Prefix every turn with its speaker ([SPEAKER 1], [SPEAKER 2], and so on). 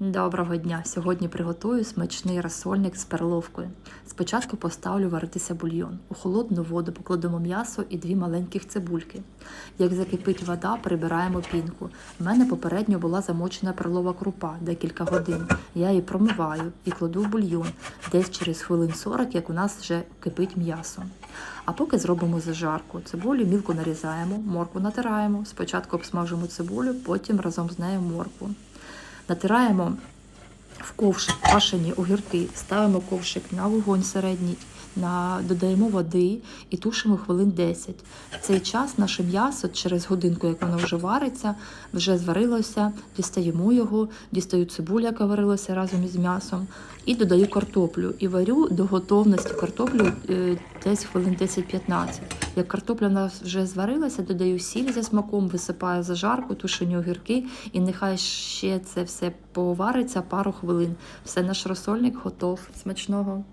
[SPEAKER 1] Доброго дня! Сьогодні приготую смачний розсольник з перловкою. Спочатку поставлю варитися бульйон. У холодну воду покладемо м'ясо і дві маленьких цибульки. Як закипить вода, прибираємо пінку. У мене попередньо була замочена перлова крупа декілька годин. Я її промиваю і кладу в бульйон десь через хвилин 40, як у нас вже кипить м'ясо. А поки зробимо зажарку. Цибулю мілко нарізаємо, моркву натираємо. Спочатку обсмажимо цибулю, потім разом з нею моркву. Натираємо в ковшик квашені огірки, ставимо ковшик на вогонь середній, на, додаємо води і тушимо хвилин 10. В цей час наше м'ясо через годинку, як воно вже вариться, вже зварилося, дістаємо його, дістаю цибулю, яка варилася разом із м'ясом, і додаю картоплю. І варю до готовності картоплю е, десь хвилин 10-15. Як картопля в нас вже зварилася, додаю сіль за смаком, висипаю зажарку, тушені огірки, і нехай ще це все повариться пару хвилин. Все, наш розсольник готов. Смачного!